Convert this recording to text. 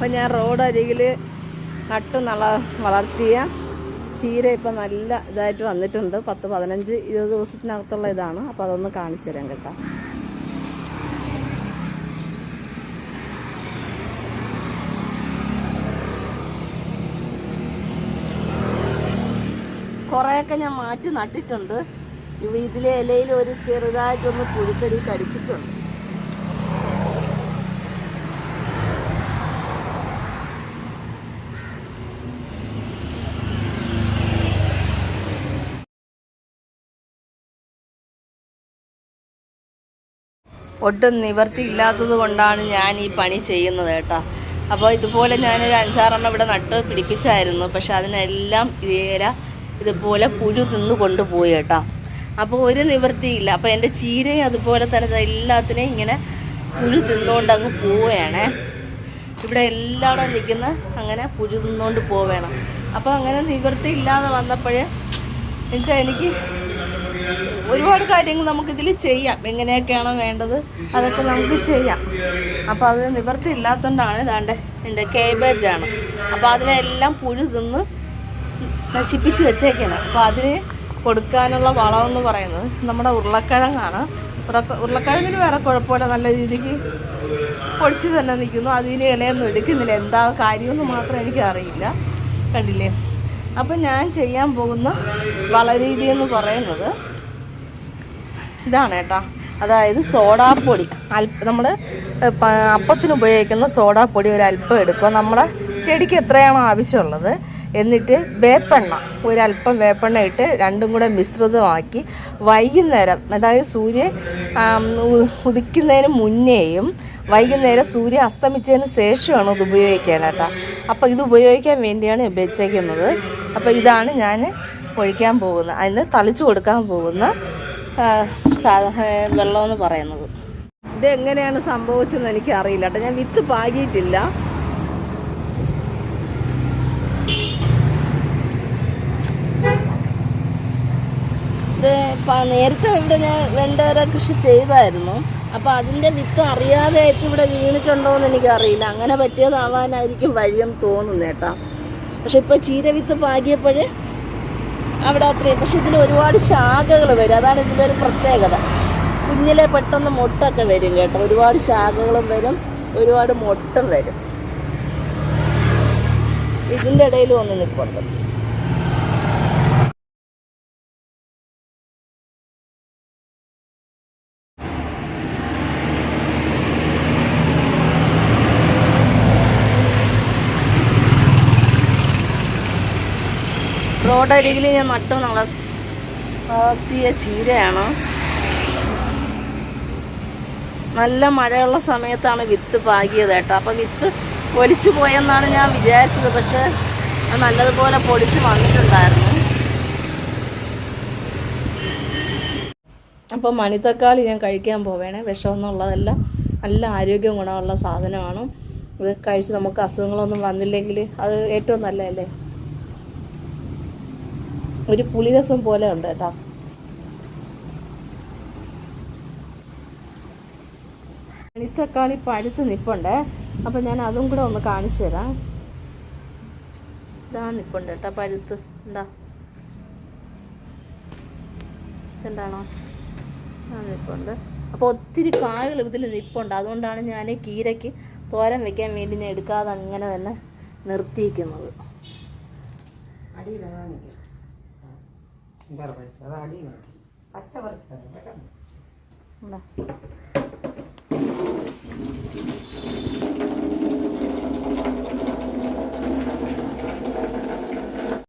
അപ്പം ഞാൻ റോഡ് അരികിൽ നട്ടു നള വളർത്തിയ ചീര ഇപ്പം നല്ല ഇതായിട്ട് വന്നിട്ടുണ്ട്. പത്ത് പതിനഞ്ച് ഇരുപത് ദിവസത്തിനകത്തുള്ള ഇതാണ്. അപ്പോൾ അതൊന്ന് കാണിച്ചു തരാം കേട്ടോ. കുറേയൊക്കെ ഞാൻ മാറ്റി നട്ടിട്ടുണ്ട്. ഇതിലെ ഇലയിൽ ഒരു ചെറുതായിട്ടൊന്ന് പുഴുക്കടി കടിച്ചിട്ടുണ്ട്. ഒട്ടും നിവർത്തിയില്ലാത്തത് കൊണ്ടാണ് ഞാൻ ഈ പണി ചെയ്യുന്നത് കേട്ടോ. അപ്പോൾ ഇതുപോലെ ഞാനൊരു അഞ്ചാറെണ്ണം ഇവിടെ നട്ട് പിടിപ്പിച്ചായിരുന്നു. പക്ഷെ അതിനെല്ലാം ഇല ഇതുപോലെ പുഴു തിന്ന് കൊണ്ടുപോയി കേട്ടോ. അപ്പോൾ ഒരു നിവൃത്തിയില്ല അപ്പോൾ എന്റെ ചീരയും അതുപോലെ തന്നെ എല്ലാത്തിനെയും ഇങ്ങനെ പുഴു തിന്നുകൊണ്ട് അങ്ങ് പോവുകയാണേ ഇവിടെ എല്ലായിടും നിൽക്കുന്ന അങ്ങനെ പുഴു തിന്നുകൊണ്ട് പോവേണം. അപ്പോൾ അങ്ങനെ നിവൃത്തി ഇല്ലാതെ വന്നപ്പോഴേ എന്നുവെച്ചാൽ എനിക്ക് ഒരുപാട് കാര്യങ്ങൾ നമുക്കിതിൽ ചെയ്യാം. എങ്ങനെയൊക്കെയാണോ വേണ്ടത് അതൊക്കെ നമുക്ക് ചെയ്യാം. അപ്പോൾ അത് നിവർത്തി ഇല്ലാത്തതുകൊണ്ടാണ് ഇതാണ്ട് എന്റെ കേബേജാണ് അപ്പോൾ അതിനെല്ലാം പുഴു തിന്ന് നശിപ്പിച്ച് വെച്ചേക്കാണ്. അപ്പോൾ അതിന് കൊടുക്കാനുള്ള വളമെന്ന് പറയുന്നത് നമ്മുടെ ഉരുളക്കിഴങ്ങാണ്. ഉരുളക്ക- ഉരുളക്കിഴങ്ങിന് വേറെ കുഴപ്പമില്ല. നല്ല രീതിക്ക് പൊടിച്ച് തന്നെ നിൽക്കുന്നു. അതിന് ഇലയൊന്നും എടുക്കുന്നില്ല. എന്താ കാര്യമെന്ന് മാത്രം എനിക്ക് അറിയില്ല. കണ്ടില്ലേ? അപ്പം ഞാൻ ചെയ്യാൻ പോകുന്ന വളരീതി എന്ന് പറയുന്നത് ഇതാണ് കേട്ടോ. അതായത് സോഡാപ്പൊടി. അല്പ നമ്മൾ അപ്പത്തിന് ഉപയോഗിക്കുന്ന സോഡാപ്പൊടി ഒരു അല്പം എടുക്കുക നമ്മളെ ചെടിക്ക് എത്രയാണോ ആവശ്യമുള്ളത്. എന്നിട്ട് വേപ്പെണ്ണ ഒരല്പം വേപ്പെണ്ണ ഇട്ട് രണ്ടും കൂടെ മിശ്രിതമാക്കി വൈകുന്നേരം അതായത് സൂര്യൻ ഉദിക്കുന്നതിന് മുന്നേയും വൈകുന്നേരം സൂര്യൻ അസ്തമിച്ചതിന് ശേഷമാണ് ഇത് ഉപയോഗിക്കാൻ കേട്ടോ. അപ്പോൾ ഇത് ഉപയോഗിക്കാൻ വേണ്ടിയാണ് ഉപയോഗിച്ചേക്കുന്നത് അപ്പോൾ ഇതാണ് ഞാൻ ഒഴിക്കാൻ പോകുന്നത്. അതിന് തളിച്ചു കൊടുക്കാൻ പോകുന്ന വെള്ളമെന്ന് പറയുന്നത്. ഇത് എങ്ങനെയാണ് സംഭവിച്ചതെന്ന് എനിക്ക് അറിയില്ല കേട്ടോ. ഞാൻ വിത്ത് പാകിയിട്ടില്ല. ഇത് നേരത്തെ ഇവിടെ ഞാൻ കൃഷി ചെയ്തായിരുന്നു. അപ്പോൾ അതിന്റെ വിത്ത് അറിയാതെ ആയിട്ട് ഇവിടെ വീണിട്ടുണ്ടോ എന്ന് എനിക്കറിയില്ല. അങ്ങനെ പറ്റിയതാവാനായിരിക്കും വഴിയെന്ന് തോന്നുന്നു കേട്ടോ. പക്ഷെ ഇപ്പോൾ ചീര വിത്ത് പാകിയപ്പോഴേ അവിടെ അത്രയും. പക്ഷെ ഇതിൽ ഒരുപാട് ശാഖകൾ വരും. അതാണ് ഇതിന്റെ ഒരു പ്രത്യേകത. കുഞ്ഞിലെ പെട്ടെന്ന് മുട്ടൊക്കെ വരും കേട്ടോ. ഒരുപാട് ശാഖകളും വരും. ഒരുപാട് മുട്ടും വരും. ഇതിന്റെ ഇടയിലും ഒന്ന് നിൽപ്പുണ്ട്. റോഡരികിൽ ഞാൻ നട്ടു. വളർത്തിയ ചീരയാണ്. നല്ല മഴയുള്ള സമയത്താണ് വിത്ത് പാകിയത് കേട്ടോ. അപ്പം വിത്ത് പൊലിച്ചു പോയെന്നാണ് ഞാൻ വിചാരിച്ചത്. പക്ഷെ നല്ലതുപോലെ പൊടിച്ച് വന്നിട്ടുണ്ടായിരുന്നു. അപ്പോൾ മണിത്തക്കാളി ഞാൻ കഴിക്കാൻ പോവേണേ. വിഷമൊന്നുള്ളതല്ല നല്ല ആരോഗ്യ ഗുണമുള്ള സാധനമാണ്. ഇത് കഴിച്ച് നമുക്ക് അസുഖങ്ങളൊന്നും വന്നില്ലെങ്കിൽ അത് ഏറ്റവും നല്ലതല്ലേ? ഒരു പുളിരസം പോലെ ഉണ്ട് കേട്ടോ. മണിത്തക്കാളി പഴുത്ത് നിപ്പുണ്ട്. അപ്പം ഞാൻ അതും കൂടെ ഒന്ന് കാണിച്ചു തരാം. ഇതാ നിപ്പുണ്ട് കേട്ടോ പഴുത്ത് എന്താ എന്താണോ ആ നിപ്പുണ്ട്. അപ്പോൾ ഒത്തിരി കായകൾ ഇതിൽ നിപ്പുണ്ട്. അതുകൊണ്ടാണ് ഞാൻ കീരയ്ക്ക് തോരൻ വെക്കാൻ വേണ്ടി ഞാൻ എടുക്കാതെ അങ്ങനെ തന്നെ നിർത്തിയിരിക്കുന്നത്. എന്താ പച്ച പറിച്ചത്